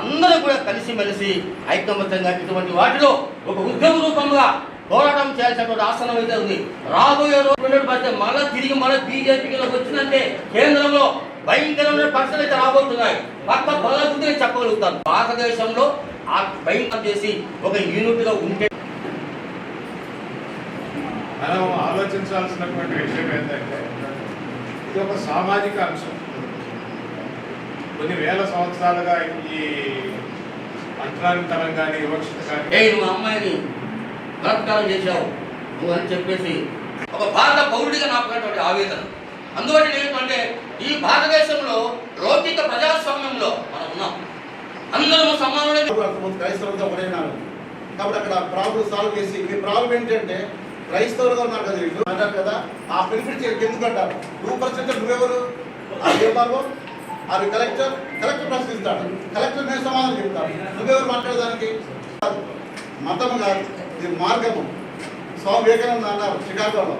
అందరూ కూడా కలిసిమెలిసి ఐకమత్యంగా ఇటువంటి వాటిలో ఒక ఉద్యమ రూపంగా పోరాటం చేయాల్సినటువంటి ఆసనం అయితే ఉంది రాబోయే రోజు పడితే మళ్ళీ తిరిగి మళ్ళీ బీజేపీకి వచ్చిందంటే కేంద్రంలో భయంకరమైన పరిస్థితులు అయితే రాబోతున్నాయి. పక్క బలగుద్ది చెప్పగలుగుతాను. భారతదేశంలో ఆ భయంకరం చేసి ఒక యూనిట్గా ఉంటే మనం ఆలోచించాల్సినటువంటి విషయం ఏంటంటే ఇది ఒక సామాజిక అంశం. కొన్ని వేల సంవత్సరాలుగా ఈ అంతరాంతరం కానీ వివక్షత కానీ ఏ నువ్వు అమ్మాయిని బలాత్కారం చేశావు నువ్వు అని చెప్పేసి ఒక భారత పౌరుడిగా నాకున్నటువంటి ఆవేదన. అందువల్ల ఏంటంటే ఈ భారతదేశంలో లౌకిక ప్రజాస్వామ్యంలో మనం ఉన్నాం. అందరూ అంతకుముందు క్రైస్తవులతో ఒకటైనారు కాబట్టి అక్కడ ప్రాబ్లం సాల్వ్ చేసి మీ ప్రాబ్లం ఏంటంటే క్రైస్తవులుగా ఉన్నారు కదా వీళ్ళు. అంటారు కదా ఆ బెనిఫిట్ ఎందుకు అంటారు? నువ్వు ప్రశ్నించారు నువ్వెవరు? ఆ ఏమార్గో అది కలెక్టర్ కలెక్టర్ ప్రశ్నిస్తాడు. కలెక్టర్ నేను సమాధానం చెప్తాడు నువ్వెవరు మాట్లాడడానికి మతం కాదు. ఇది మార్గము. స్వామి వివేకానంద అన్నారు చికాగోలో.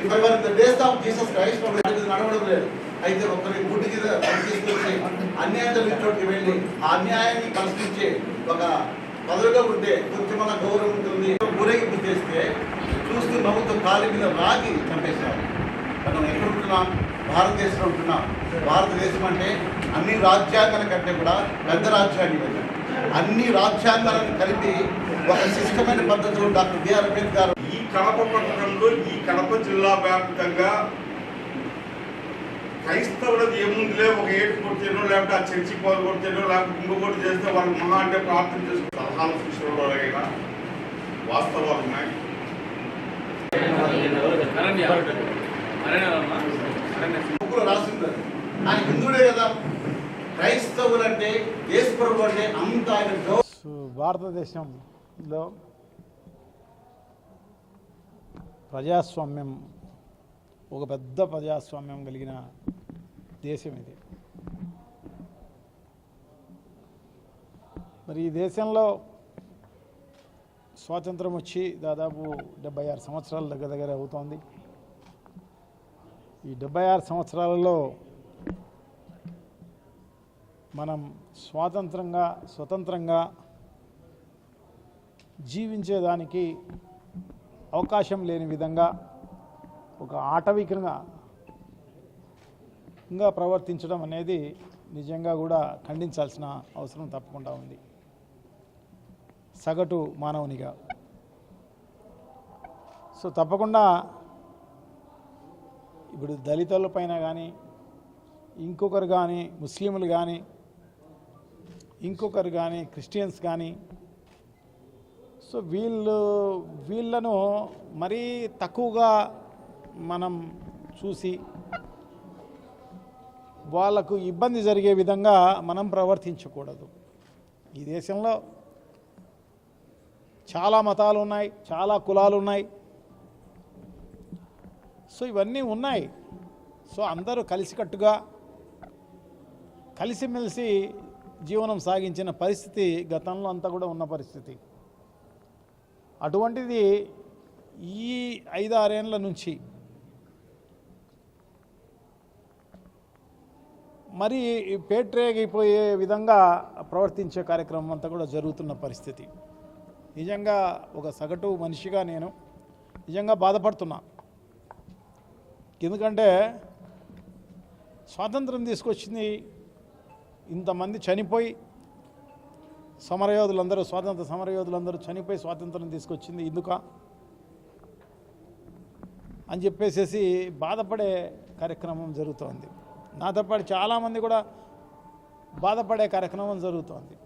If I were the days of Jesus Christ నడవడం లేదు. అయితే ఒకరి గుడ్డి మీద పరిశీలించి అన్యాయం జరిగిన వెళ్ళి ఆ అన్యాయాన్ని ప్రశ్నించే ఒక పదవిలో ఉంటే కొంచెమన్న గౌరవం ఉంటుంది. ఊరేగింపు చేస్తే చూస్తూ నవ్వుతూ కాలి మీద రాగి చంపేశారు మనం ఎక్కడ ఉంటున్నాం? భారతదేశంలో ఉంటున్నాం. భారతదేశం అంటే అన్ని రాజ్యాంగాల కంటే కూడా పెద్ద రాజ్యాంగం ఇది. అన్ని రాజ్యాంగాలను కలిపి ఒక శిష్టమైన పద్ధతిలో డాక్టర్ బిఆర్ అంబేద్కర్ ఈ కడప పట్టణంలో ఈ కడప జిల్లా వ్యాప్తంగా క్రైస్తవులది ఏముందిలే ఒక ఏటు కొడితేనో లేకపోతే ఆ చర్చి పాలు కొడితేనో లేకపోతే ఇంకొకటి చేస్తే వాళ్ళకి మహా అంటే ప్రార్థన చేసుకుని సలహాలు సూచనలు వాస్తవాలు ఉన్నాయి. రాసింది ఆయన హిందువుడే కదా. క్రైస్తవులు అంటే యేసు అంటే అంత ఆయన భారతదేశంలో ప్రజాస్వామ్యం ఒక పెద్ద ప్రజాస్వామ్యం కలిగిన దేశం ఇది. మరి ఈ దేశంలో స్వాతంత్రం వచ్చి దాదాపు డెబ్బై ఆరు సంవత్సరాల దగ్గర దగ్గర అవుతోంది. ఈ డెబ్బై ఆరు సంవత్సరాలలో మనం స్వాతంత్రంగా స్వతంత్రంగా జీవించేదానికి అవకాశం లేని విధంగా ఒక ఆటవికంగా ఇంకా ప్రవర్తించడం అనేది నిజంగా కూడా ఖండించాల్సిన అవసరం తప్పకుండా ఉంది. సగటు మానవునిగా. సో తప్పకుండా ఇప్పుడు దళితుల పైన కానీ ఇంకొకరు కానీ ముస్లింలు కానీ ఇంకొకరు కానీ క్రిస్టియన్స్ కానీ సో వీళ్ళు వీళ్ళను మరీ తక్కువగా మనం చూసి వాళ్ళకు ఇబ్బంది జరిగే విధంగా మనం ప్రవర్తించకూడదు. ఈ దేశంలో చాలా మతాలు ఉన్నాయి చాలా కులాలు ఉన్నాయి. సో ఇవన్నీ ఉన్నాయి. సో అందరూ కలిసికట్టుగా కలిసిమెలిసి జీవనం సాగించిన పరిస్థితి గతంలో అంతా కూడా ఉన్న పరిస్థితి. అటువంటిది ఈ ఐదారేళ్ళ నుంచి మరి పేట్రేగిపోయే విధంగా ప్రవర్తించే కార్యక్రమం అంతా కూడా జరుగుతున్న పరిస్థితి. నిజంగా ఒక సగటు మనిషిగా నేను నిజంగా బాధపడుతున్నా. ఎందుకంటే స్వాతంత్రం తీసుకొచ్చింది ఇంతమంది చనిపోయి సమరయోధులందరూ స్వాతంత్ర సమరయోధులందరూ చనిపోయి స్వాతంత్రం తీసుకొచ్చింది ఇందుక? అని చెప్పేసేసి బాధపడే కార్యక్రమం జరుగుతోంది. నాతో పాటు చాలామంది కూడా బాధపడే కార్యక్రమం జరుగుతోంది.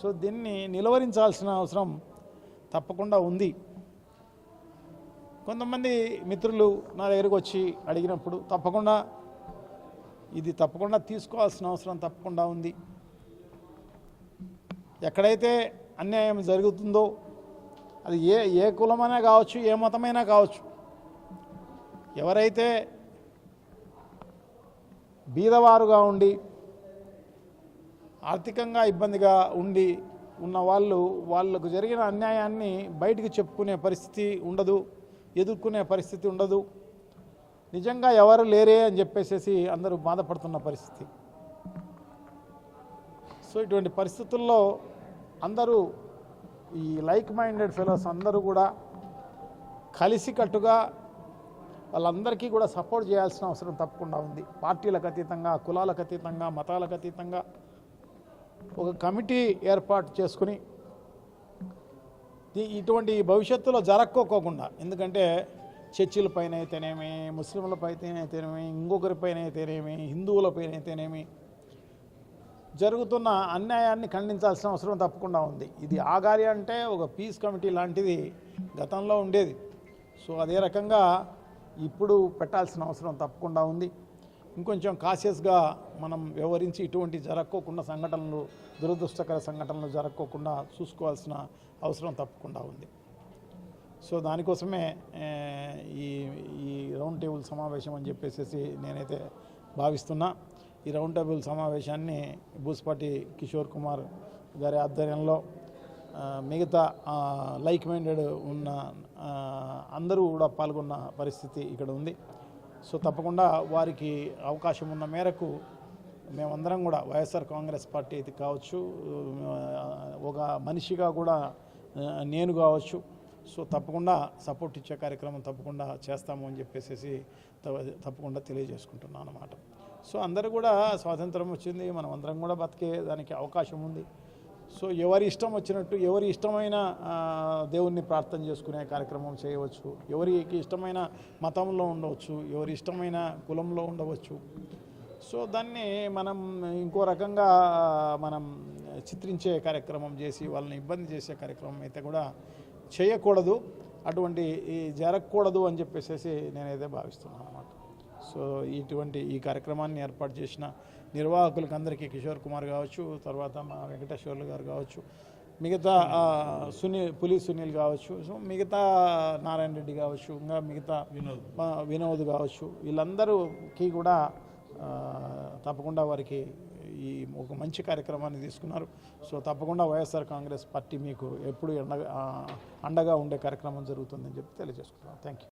సో దీన్ని నిలువరించాల్సిన అవసరం తప్పకుండా ఉంది. కొంతమంది మిత్రులు నా దగ్గరకు వచ్చి అడిగినప్పుడు తప్పకుండా ఇది తప్పకుండా తీసుకోవాల్సిన అవసరం తప్పకుండా ఉంది. ఎక్కడైతే అన్యాయం జరుగుతుందో అది ఏ ఏ కులమైనా కావచ్చు ఏ మతమైనా కావచ్చు ఎవరైతే బీదవారుగా ఉండి ఆర్థికంగా ఇబ్బందిగా ఉండి ఉన్న వాళ్ళు వాళ్ళకు జరిగిన అన్యాయాన్ని బయటికి చెప్పుకునే పరిస్థితి ఉండదు ఎదుర్కొనే పరిస్థితి ఉండదు. నిజంగా ఎవరు లేరే అని చెప్పేసేసి అందరూ బాధపడుతున్న పరిస్థితి. సో ఇటువంటి పరిస్థితుల్లో అందరూ ఈ లైక్ మైండెడ్ ఫెలోస్ అందరూ కూడా కలిసికట్టుగా వాళ్ళందరికీ కూడా సపోర్ట్ చేయాల్సిన అవసరం తప్పకుండా ఉంది. పార్టీలకు అతీతంగా కులాలకు అతీతంగా మతాలకు అతీతంగా ఒక కమిటీ ఏర్పాటు చేసుకుని ఇటువంటి భవిష్యత్తులో జరక్కోకోకుండా. ఎందుకంటే చర్చిలపైన అయితేనేమి ముస్లింలపైన అయితేనేమి ఇంకొకరిపైన అయితేనేమి హిందువులపైన అయితేనేమి జరుగుతున్న అన్యాయాన్ని ఖండించాల్సిన అవసరం తప్పకుండా ఉంది. ఇది ఆగాలి అంటే ఒక పీస్ కమిటీ లాంటిది గతంలో ఉండేది. సో అదే రకంగా ఇప్పుడు పెట్టాల్సిన అవసరం తప్పకుండా ఉంది. ఇంకొంచెం కాషియస్గా మనం వ్యవహరించి ఇటువంటి జరక్కోకుండా సంఘటనలు దురదృష్టకర సంఘటనలు జరక్కోకుండా చూసుకోవాల్సిన అవసరం తప్పకుండా ఉంది. సో దానికోసమే ఈ ఈ రౌండ్ టేబుల్ సమావేశం అని చెప్పేసి నేనైతే భావిస్తున్నా. ఈ రౌండ్ టేబుల్ సమావేశాన్ని బూస్పాటి కిషోర్ కుమార్ గారి ఆధ్వర్యంలో మిగతా లైక్ మైండెడ్ ఉన్న అందరూ కూడా పాల్గొన్న పరిస్థితి ఇక్కడ ఉంది. సో తప్పకుండా వారికి అవకాశం ఉన్న మేరకు మేమందరం కూడా వైఎస్ఆర్ కాంగ్రెస్ పార్టీ అయితే కావచ్చు ఒక మనిషిగా కూడా నేను కావచ్చు సో తప్పకుండా సపోర్ట్ ఇచ్చే కార్యక్రమం తప్పకుండా చేస్తాము అని చెప్పేసి తప్పకుండా తెలియజేసుకుంటున్నాను అన్నమాట. సో అందరూ కూడా స్వాతంత్రం వచ్చింది మనం అందరం కూడా బతికే దానికి అవకాశం ఉంది. సో ఎవరి ఇష్టం వచ్చినట్టు ఎవరి ఇష్టమైన దేవుణ్ణి ప్రార్థన చేసుకునే కార్యక్రమం చేయవచ్చు ఎవరికి ఇష్టమైన మతంలో ఉండవచ్చు ఎవరి ఇష్టమైన కులంలో ఉండవచ్చు. సో దాన్ని మనం ఇంకో రకంగా మనం చిత్రించే కార్యక్రమం చేసి వాళ్ళని ఇబ్బంది చేసే కార్యక్రమం అయితే కూడా చేయకూడదు అటువంటి ఈ జరగకూడదు అని చెప్పేసి నేనైతే భావిస్తున్నాను అన్నమాట. సో ఇటువంటి ఈ కార్యక్రమాన్ని ఏర్పాటు చేసిన నిర్వాహకులకు అందరికీ కిషోర్ కుమార్ కావచ్చు తర్వాత మా వెంకటేశ్వర్లు గారు కావచ్చు మిగతా సునీల్ పులి సునీల్ కావచ్చు సో మిగతా నారాయణ రెడ్డి కావచ్చు ఇంకా మిగతా వినోద్. వినోద్ కావచ్చు వీళ్ళందరూకి కూడా తప్పకుండా వారికి ఈ ఒక మంచి కార్యక్రమాన్ని తీసుకున్నారు. సో తప్పకుండా వైఎస్ఆర్ కాంగ్రెస్ పార్టీ మీకు ఎప్పుడు ఎండగా అండగా ఉండే కార్యక్రమం జరుగుతుందని చెప్పి తెలియజేసుకుంటున్నాను. Thank you